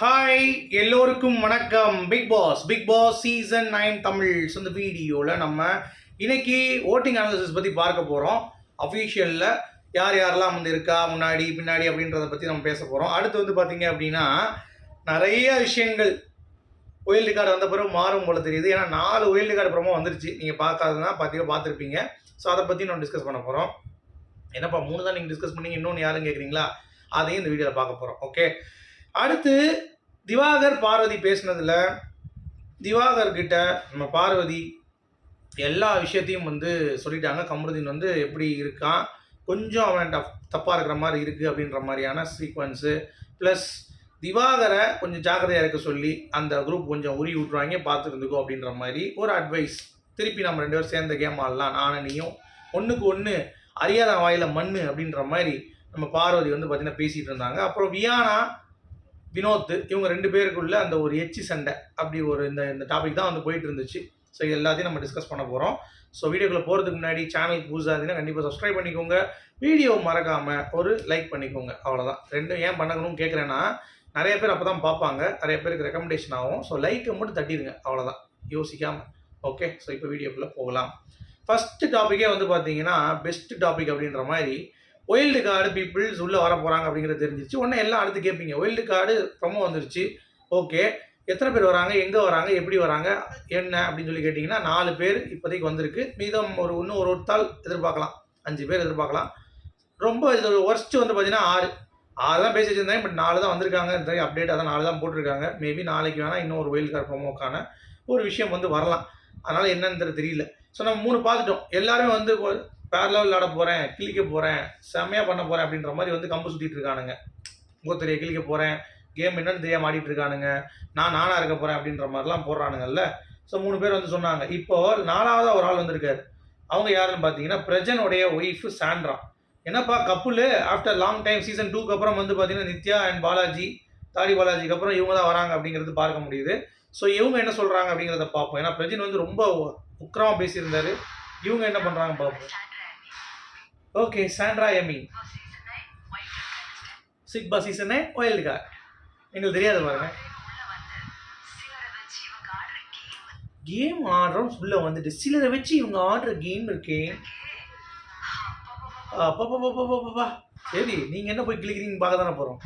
Hi எல்லோருக்கும் வணக்கம். Bigg Boss Bigg Boss season nine Tamil இந்த வீடியோவில் நம்ம இன்னைக்கு ஓட்டிங் அனாலிசிஸ் பற்றி பார்க்க போகிறோம் அஃபீஷியலில் யார் யாரெல்லாம் வந்து இருக்கா முன்னாடி பின்னாடி அப்படின்றத பற்றி நம்ம பேச போகிறோம் அடுத்து வந்து பார்த்தீங்க அப்படின்னா நிறைய விஷயங்கள் ஒயில்டு கார்டு வந்த பிறகு மாறும் போல தெரியுது. ஏன்னா நாலு ஒயில்டு கார்டு ப்ரோமோ வந்துருச்சு. நீங்கள் பார்க்காததுனா பார்த்தீங்க பார்த்துருப்பீங்க. ஸோ அதை பற்றி நம்ம டிஸ்கஸ் பண்ண போகிறோம் என்னப்பா மூணு தான் நீங்கள் டிஸ்கஸ் பண்ணீங்க இன்னொன்று யாரும் கேட்குறீங்களா அதையும் இந்த வீடியோவில் பார்க்க போகிறோம் ஓகே அடுத்து திவாகர் பார்வதி பேசுனதில் திவாகர் கிட்ட நம்ம பார்வதி எல்லா விஷயத்தையும் வந்து சொல்லிட்டாங்க. கமருதீன் வந்து எப்படி இருக்கான்? கொஞ்சம் அவன் டஃப் தப்பாக இருக்கிற மாதிரி இருக்குது அப்படின்ற மாதிரியான சீக்வன்ஸு ப்ளஸ் திவாகரை கொஞ்சம் ஜாக்கிரதையாக இருக்க சொல்லி அந்த குரூப் கொஞ்சம் உரி விட்ருவாங்க பார்த்துருந்துக்கோ அப்படின்ற மாதிரி ஒரு அட்வைஸ் திருப்பி நம்ம ரெண்டு பேரும் சேர்ந்த கேம் ஆடலாம். நானும் நீயும் ஒன்றுக்கு ஒன்று அறியாத வாயில் மண்ணு அப்படின்ற மாதிரி நம்ம பார்வதி வந்து பார்த்திங்கன்னா பேசிகிட்டு இருந்தாங்க. அப்புறம் வியானா வினோத் இவங்க ரெண்டு பேருக்குள்ள அந்த ஒரு எச்சி சண்டை அப்படி ஒரு இந்த இந்த டாபிக் தான் வந்து போயிட்டு இருந்துச்சு ஸோ இது எல்லாத்தையும் நம்ம டிஸ்கஸ் பண்ண போகிறோம் ஸோ வீடியோக்குள்ளே போகிறதுக்கு முன்னாடி சேனல் புதுசாக இருந்தீங்கன்னா கண்டிப்பாக சப்ஸ்கிரைப் பண்ணிக்கோங்க. வீடியோ மறக்காமல் ஒரு லைக் பண்ணிக்கோங்க. அவ்வளோதான் ரெண்டும் ஏன் பண்ணணும்னு கேட்குறேன்னா நிறைய பேர் அப்போ தான் பார்ப்பாங்க. நிறைய பேருக்கு ரெக்கமெண்டேஷன் ஆகும். ஸோ லைக்கை மட்டும் தட்டிடுங்க. அவ்வளோதான் யோசிக்காமல் ஓகே ஸோ இப்போ வீடியோக்குள்ளே போகலாம். ஃபஸ்ட்டு டாப்பிக்கே வந்து பார்த்தீங்கன்னா பெஸ்ட் டாபிக் அப்படின்ற மாதிரி ஒயில்டு கார்டு பீப்புள்ஸ் உள்ளே வர போகிறாங்க அப்படிங்கிறது தெரிஞ்சிருச்சு உடனே எல்லாம் அடுத்து கேட்பீங்க ஒயில்டு கார்டு ப்ரொமோ வந்துருச்சு. ஓகே எத்தனை பேர் வராங்க? எங்கே வராங்க? எப்படி வராங்க? என்ன? அப்படின்னு சொல்லி கேட்டிங்கன்னா நாலு பேர் இப்போதைக்கு வந்திருக்கு. மீதம் ஒரு இன்னும் ஒரு ஒருத்தால் எதிர்பார்க்கலாம். அஞ்சு பேர் எதிர்பார்க்கலாம். ரொம்ப இது ஒர்ஸ்ட்டு வந்து பார்த்தீங்கன்னா ஆறு. ஆறு தான் பேசி வச்சிருந்தாங்க பட் நாலு தான் வந்திருக்காங்க அப்டேட் அதான் நாலு தான் போட்டிருக்காங்க. மேபி நாளைக்கு வேணால் இன்னும் ஒரு ஒயில் கார்டு ப்ரொமோக்கான ஒரு விஷயம் வந்து வரலாம். அதனால் என்னன்னு தெரியல. ஸோ நம்ம மூணு பார்த்துட்டோம். எல்லாருமே வந்து பேரலாக விளாட போகிறேன் கிழிக்க போகிறேன் செம்மையாக பண்ண போகிறேன் அப்படின்ற மாதிரி வந்து கம்பு சுற்றிட்டு இருக்கானுங்க. முகத்தெரிய கிழிக்க போகிறேன் கேம் என்னன்னு தெரியாம ஆடிட்டு இருக்கானுங்க. நான் நானாக இருக்க போகிறேன் அப்படின்ற மாதிரிலாம் போடுறானுங்கல்ல. ஸோ மூணு பேர் வந்து சொன்னாங்க. இப்போ நாலாவதாக ஒரு ஆள் வந்திருக்காரு. அவங்க யாருன்னு பார்த்தீங்கன்னா பிரஜனுடைய ஒய்ஃபு சாண்ட்ரா. என்னப்பா couple after long time season டூக்கு அப்புறம் வந்து பார்த்தீங்கன்னா நித்யா அண்ட் பாலாஜி தாடி பாலாஜிக்கு அப்புறம் இவங்க தான் வராங்க அப்படிங்கிறது பார்க்க முடியுது. ஸோ இவங்க என்ன சொல்கிறாங்க அப்படிங்கிறத பார்ப்போம். ஏன்னா பிரஜின் வந்து ரொம்ப உக்கிரமாக பேசியிருந்தாரு. இவங்க என்ன பண்ணுறாங்க பார்ப்போம். ஓகே சாண்ட்ரா எமி சிக் பா சீசனே ஒயில்டு கார்டு எங்களுக்கு தெரியாது பாருங்க. கேம் ஆடுறோம் உள்ள வந்துட்டு சிலரை வச்சு இவங்க ஆடுற கேம் இருக்கே. அப்பா சரி நீங்க என்ன போய் கிளிக்கிறீங்க பார்க்க தானே போறோம்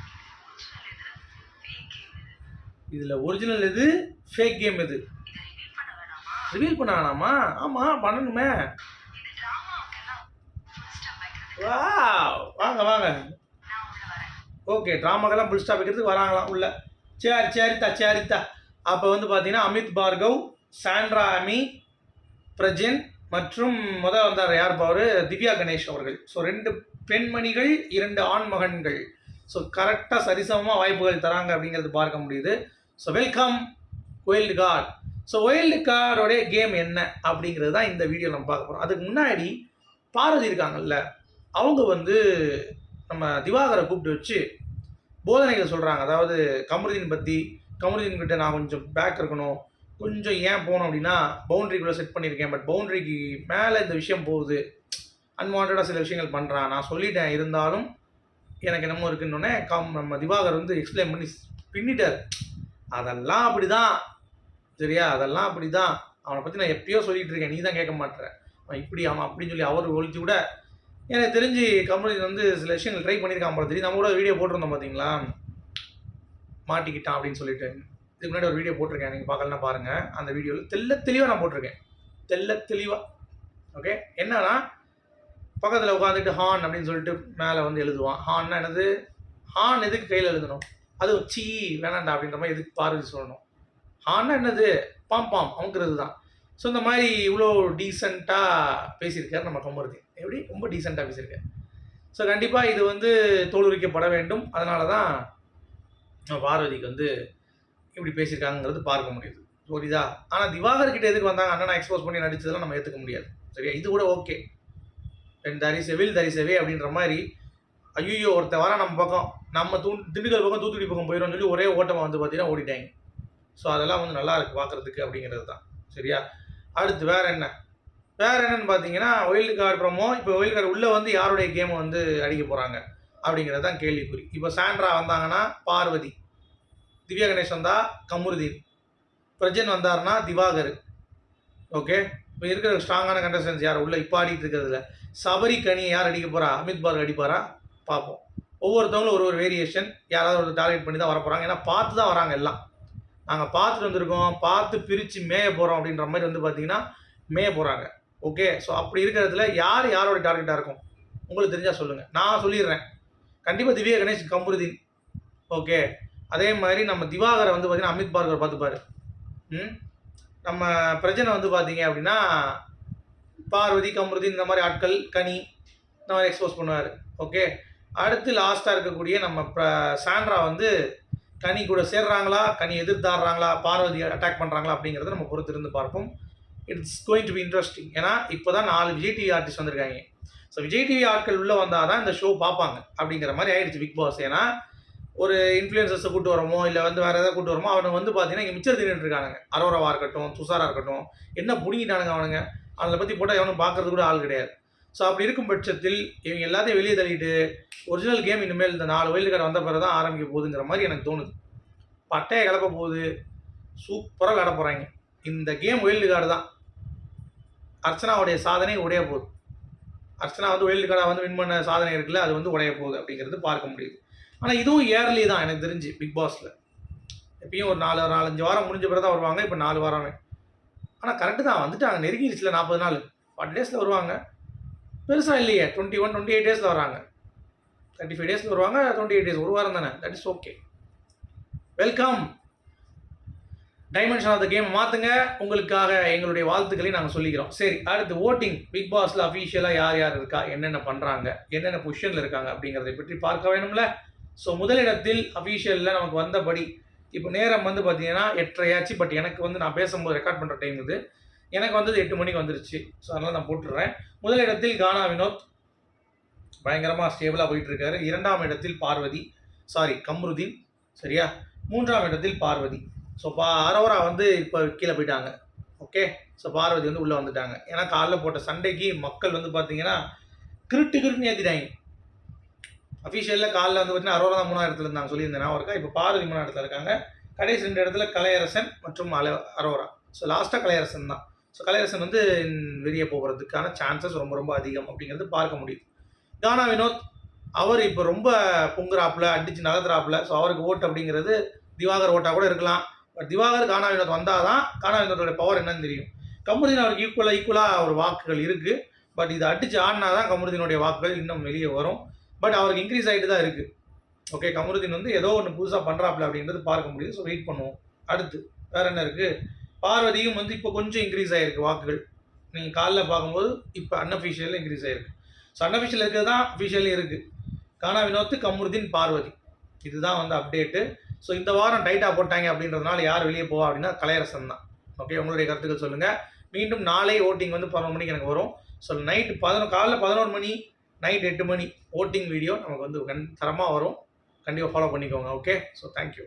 இதுல ஒரிஜினல் எது? ஃபேக் கேம் எது? ரிவீல் பண்ண வேணாமா? ஆமா பண்ணணுமே. Wow, வாங்க வாங்க. ஓகே ட்ராமாக்கெல்லாம் புல் ஸ்டாப் வைக்கிறதுக்கு வராங்களாம் உள்ள. சரி சரித்தா சரித்தா அப்போ வந்து பார்த்தீங்கன்னா அமித் பார்கவ் சாண்ட்ரா அமி பிரஜன் மற்றும் முதல் வந்தார் யார் அவர்? திவ்யா கணேஷ் அவர்கள். ஸோ ரெண்டு பெண்மணிகள் இரண்டு ஆண்மகன்கள். ஸோ கரெக்டாக சரிசமமாக வாய்ப்புகள் தராங்க அப்படிங்கிறது பார்க்க முடியுது. So welcome wild card so wild கார்டோடைய game என்ன அப்படிங்கிறது தான் இந்த வீடியோ நம்ம பார்க்க போகிறோம் அதுக்கு முன்னாடி பார்வதி இருக்காங்கல்ல அவங்க வந்து நம்ம திவாகரை கூப்பிட்டு வச்சு போதனைகள் சொல்கிறாங்க அதாவது கமருதீன் பற்றி கமருதீன் கிட்ட நான் கொஞ்சம் பேக் இருக்கணும். கொஞ்சம் ஏன் போகணும் அப்படின்னா பவுண்ட்ரிக்குள்ளே செட் பண்ணியிருக்கேன். பட் பவுண்ட்ரிக்கு மேலே இந்த விஷயம் போகுது. அன்வான்டாக சில விஷயங்கள் பண்ணுறான் நான் சொல்லிட்டேன். இருந்தாலும் எனக்கு என்னமோ இருக்குன்னொன்னே கம் நம்ம திவாகர் வந்து எக்ஸ்பிளைன் பண்ணி பின்னிட்டார். அதெல்லாம் அப்படி தான் சரியா? அதெல்லாம் அப்படி தான் அவனை பற்றி நான் எப்பயோ சொல்லிகிட்டு இருக்கேன். நீ தான் கேட்க மாட்டேற. அவன் இப்படி அவன் அப்படின்னு சொல்லி அவர் ஒழிச்சு கூட எனக்கு தெரிஞ்சு கம்பெனி வந்து சில விஷயங்கள் ட்ரை பண்ணியிருக்கான் போல தெரியும் நம்ம கூட வீடியோ போட்டிருந்தோம் பார்த்தீங்களா மாட்டிக்கிட்டான் அப்படின்னு சொல்லிட்டு. இதுக்கு முன்னாடி ஒரு வீடியோ போட்டிருக்கேன். நீங்கள் பார்க்கலன்னா பாருங்கள் அந்த வீடியோவில் தெல்ல தெளிவாக நான் போட்டிருக்கேன். தெல்ல தெளிவாக ஓகே என்னன்னா பக்கத்தில் உட்காந்துட்டு ஹான் அப்படின்னு சொல்லிட்டு மேலே வந்து எழுதுவான். ஹான்னா என்னது? ஹான் எதுக்கு கையில் எழுதணும்? அது சீ வேணாண்டா அப்படின்ற மாதிரி எதுக்கு பார்வை சொல்லணும்? ஹான்னா என்னது? பாம் பாம் அமுக்கிறது தான் ஸோ இந்த மாதிரி இவ்வளோ டீசெண்டாக பேசியிருக்கார் நம்ம கமருதீன். எப்படி? ரொம்ப டீசெண்டாக பேசியிருக்காரு. ஸோ கண்டிப்பாக இது வந்து தோலுரிக்கப்பட வேண்டும். அதனால தான் பார்வதிக்கு வந்து இப்படி பேசியிருக்காங்கிறது பார்க்க முடியுது. புரியுதா? ஆனால் திவாகர் கிட்ட எதுக்கு வந்தாங்க? அண்ணனை எக்ஸ்போஸ் பண்ணி நடிச்சதெல்லாம் நம்ம ஏற்றுக்க முடியாது. சரியா? இது கூட ஓகே ரெண்டு தரி செவில் தரி செவே அப்படின்ற மாதிரி ஐயோ ஒருத்த வர நம்ம பக்கம் நம்ம தூ திண்டுக்கல் பக்கம் தூத்துக்குடி பக்கம் போயிடும் சொல்லி ஒரே ஓட்டமாக வந்து பார்த்தீங்கன்னா ஓடிட்டாங்க. ஸோ அதெல்லாம் வந்து நல்லா இருக்கு பார்க்குறதுக்கு அப்படிங்கிறது தான். சரியா? அடுத்து வேற என்ன? வேற என்னன்னு பார்த்தீங்கன்னா ஒயில்டு கார்டு ப்ரோமோ இப்போ ஒயில்டு கார்டு உள்ளே வந்து யாருடைய கேமை வந்து அடிக்க போகிறாங்க அப்படிங்கிறது தான் கேள்விக்குறி. இப்போ சாண்ட்ரா வந்தாங்கன்னா பார்வதி. திவ்யா கணேஷ் வந்தால் கமருதீன். பிரஜன் வந்தார்னா திவாகர். ஓகே? இப்போ இருக்கிற ஸ்ட்ராங்கான கண்டஸ்டன்ஸ் யார்? உள்ள இப்போ ஆடிட்டு இருக்கிறதுல சபரி கனியை யார் அடிக்க போறா? அமித் பார்க் அடிப்பாரா? பார்ப்போம் ஒவ்வொருத்தவங்களும் ஒரு ஒரு வேரியேஷன் யாராவது ஒரு டார்கெட் பண்ணி தான் வர போகிறாங்க ஏன்னா பார்த்து தான் வராங்க எல்லாம். நாங்கள் பார்த்துட்டு வந்திருக்கோம் பார்த்து பிரித்து மேய போகிறோம் அப்படின்ற மாதிரி வந்து பார்த்தீங்கன்னா மேய போகிறாங்க ஓகே ஸோ அப்படி இருக்கிறதுல யார் யாரோட டார்கெட்டாக இருக்கும்? உங்களுக்கு தெரிஞ்சால் சொல்லுங்கள் நான் சொல்லிடுறேன். கண்டிப்பாக திவ்யா கணேஷ் கமருதீன் ஓகே அதே மாதிரி நம்ம திவாகரை வந்து பார்த்தீங்கன்னா அமித் பார்கர் பார்த்துப்பாரு. ம்? நம்ம பிரஜனை வந்து பார்த்தீங்க அப்படின்னா பார்வதி கமருதீன் இந்த மாதிரி ஆட்கள் கனி இந்த மாதிரி எக்ஸ்போஸ் பண்ணுவார். ஓகே அடுத்து லாஸ்ட்டாக இருக்கக்கூடிய நம்ம ப்ர- சாண்ட்ரா வந்து கனி கூட சேர்றாங்களா? கனி எதிர்த்தாடுறாங்களா? பார்வதி அட்டாக் பண்ணுறாங்களா அப்படிங்கிறத நம்ம பொறுத்து இருந்து பார்ப்போம். It's going to be interesting ஏன்னா இப்போ தான் நாலு விஜய் டிவி ஆர்டிஸ்ட் வந்திருக்காங்க. ஸோ விஜய் டிவி ஆட்கள் உள்ளே வந்தால் தான் இந்த ஷோ பார்ப்பாங்க. அப்படிங்கிற மாதிரி ஆயிடுச்சு பிக் பாஸ் ஏன்னா ஒரு இன்ஃப்ளூயன்சர்ஸை கூட்டு வரோமோ இல்லை வந்து வேறு எதாவது கூட்டு வரோமோ அவனை வந்து பார்த்தீங்கன்னா இங்கே மிச்சர் தின்னுட்டு இருக்கானுங்க. அரோராவாக இருக்கட்டும் துஷாரா இருக்கட்டும் என்ன பிடிங்கிட்டானுங்க அவனுங்க? அதை பற்றி போட்டால் எவனும் பார்க்கறது கூட ஆள் கிடையாது. ஸோ அப்படி இருக்கும் பட்சத்தில் இவங்க எல்லாத்தையும் வெளியே தள்ளிட்டு ஒரிஜினல் கேம் இனிமேல் இந்த நாலு வைல்டு கார்டு வந்த பிறகு தான் ஆரம்பிக்க போகுதுங்கிற மாதிரி எனக்கு தோணுது. பட்டையை கிளப்ப போகுது. சூப்பராக விளாட போகிறாங்க இந்த கேம் வைல்டு கார்டு தான். அர்ச்சனாவுடைய சாதனை உடைய போகுது. அர்ச்சனா வந்து வைல்டு கார்டாக வந்து வின் பண்ண சாதனை இருக்குல்ல அது வந்து உடைய போகுது அப்படிங்கிறது பார்க்க முடியுது. ஆனால் இதுவும் இயர்லி தான் எனக்கு தெரிஞ்சு பிக் பாஸில் எப்பயும் ஒரு நாலு நாலஞ்சு வாரம் முடிஞ்ச பிறகு தான் வருவாங்க இப்போ நாலு வாரமே. ஆனால் கரெக்டு தான் வந்துட்டாங்க நெருங்கிடுச்சுல நாற்பது நாள். ஃபார்ட்டி டேஸில் வருவாங்க. பெருசாக இல்லையே. டுவெண்ட்டி ஒன் டுவெண்ட்டி எயிட் டேஸில் வராங்க. தேர்ட்டி ஃபைவ் டேஸில் வருவாங்க டுவெண்ட்டி எயிட் டேஸ் ஒரு வாரம் தானே. That is okay welcome dimension of the game மாற்றுங்க உங்களுக்காக எங்களுடைய வாழ்த்துக்களை நாங்கள் சொல்லிக்கிறோம். சரி அடுத்து ஓட்டிங் பிக் பாஸில் அஃபீஷியலாக யார் யார் இருக்கா என்னென்ன பண்ணுறாங்க என்னென்ன பொசிஷனில் இருக்காங்க அப்படிங்கிறதை பற்றி பார்க்க வேணும்ல. ஸோ முதலிடத்தில் அஃபீஷியலில் நமக்கு வந்தபடி இப்போ நேரம் வந்து பார்த்தீங்கன்னா எட்டரையாச்சு. பட் எனக்கு வந்து நான் பேசும்போது ரெக்கார்ட் பண்ணுற டைம் இது. எனக்கு வந்தது எட்டு மணிக்கு வந்துருச்சு. ஸோ அதனால் நான் போட்டுடுறேன் முதலிடத்தில் கானா வினோத் பயங்கரமாக ஸ்டேபிளாக போயிட்டுருக்காரு. இரண்டாம் இடத்தில் பார்வதி சாரி கம்ருதீன் சரியா? மூன்றாம் இடத்தில் பார்வதி. ஸோ பா அரோரா வந்து இப்போ கீழே போயிட்டாங்க. ஓகே ஸோ பார்வதி வந்து உள்ளே வந்துட்டாங்க. ஏன்னா காலைல போட்ட சண்டைக்கு மக்கள் வந்து பார்த்தீங்கன்னா கிருட்டு கிருட்டுன்னு ஏற்றிட்டாங்க அஃபிஷியலில் காலைல வந்து பார்த்தீங்கன்னா அரோரா தான் இடத்துல இருந்தாங்க சொல்லியிருந்தேன் நான் இருக்கா இப்போ பார்வதி மூணாம் இடத்துல இருக்காங்க. கடைசி ரெண்டு இடத்துல கலையரசன் மற்றும் அல அரோரா. ஸோ லாஸ்ட்டாக கலையரசன் தான். ஸோ கலையரசன் வந்து வெளியே போகிறதுக்கான சான்சஸ் ரொம்ப ரொம்ப அதிகம் அப்படிங்கிறது பார்க்க முடியுது. கானா வினோத் அவர் இப்போ ரொம்ப பொங்குறாப்புல அடிச்சு நகர்த்துறாப்புல. ஸோ அவருக்கு ஓட்டு அப்படிங்கிறது திவாகர் ஓட்டாக கூட இருக்கலாம். பட் திவாகர் கானா வினோத் வந்தால் தான் கானா வினோத்தோட பவர் என்னன்னு தெரியும். கமருதீன் அவருக்கு ஈக்குவலாக ஈக்குவலாக ஒரு வாக்குகள் இருக்குது பட் இதை அடிச்சு ஆடினா தான் கமருதீனுடைய வாக்குகள் இன்னும் வெளியே வரும். பட் அவருக்கு இன்க்ரீஸ் ஆகிட்டு தான் இருக்குது ஓகே கமருதீன் வந்து ஏதோ ஒன்று புதுசாக பண்ணுறாப்புல அப்படின்றது பார்க்க முடியுது. ஸோ வெயிட் பண்ணுவோம். அடுத்து வேற என்ன இருக்குது பார்வதியும் வந்து இப்போ கொஞ்சம் இன்க்ரீஸ் ஆகிருக்கு வாக்குகள். நீங்கள் காலைல பார்க்கும்போது இப்போ அன்அஃபிஷியலில் இன்க்ரீஸ் ஆகிருக்கு ஸோ அன்அஃபிஷியல் இருக்கிறது தான் அஃபிஷியலும் இருக்குது கானா வினோத் கமருதீன் பார்வதி. இதுதான் வந்து அப்டேட்டு ஸோ இந்த வாரம் டைட்டாக போட்டாங்க அப்படின்றதுனால யார் வெளியே போவா அப்படின்னா கலையரசன் தான். ஓகே உங்களுடைய கருத்துக்கள் சொல்லுங்கள் மீண்டும் நாளை ஓட்டிங் வந்து பதினொரு மணிக்கு எனக்கு வரும். ஸோ நைட் பதினொரு காலைல பதினோரு மணி நைட் எட்டு மணி ஓட்டிங் வீடியோ நமக்கு வந்து கண் தரமாக வரும். கண்டிப்பாக ஃபாலோ பண்ணிக்கோங்க. Okay so thank you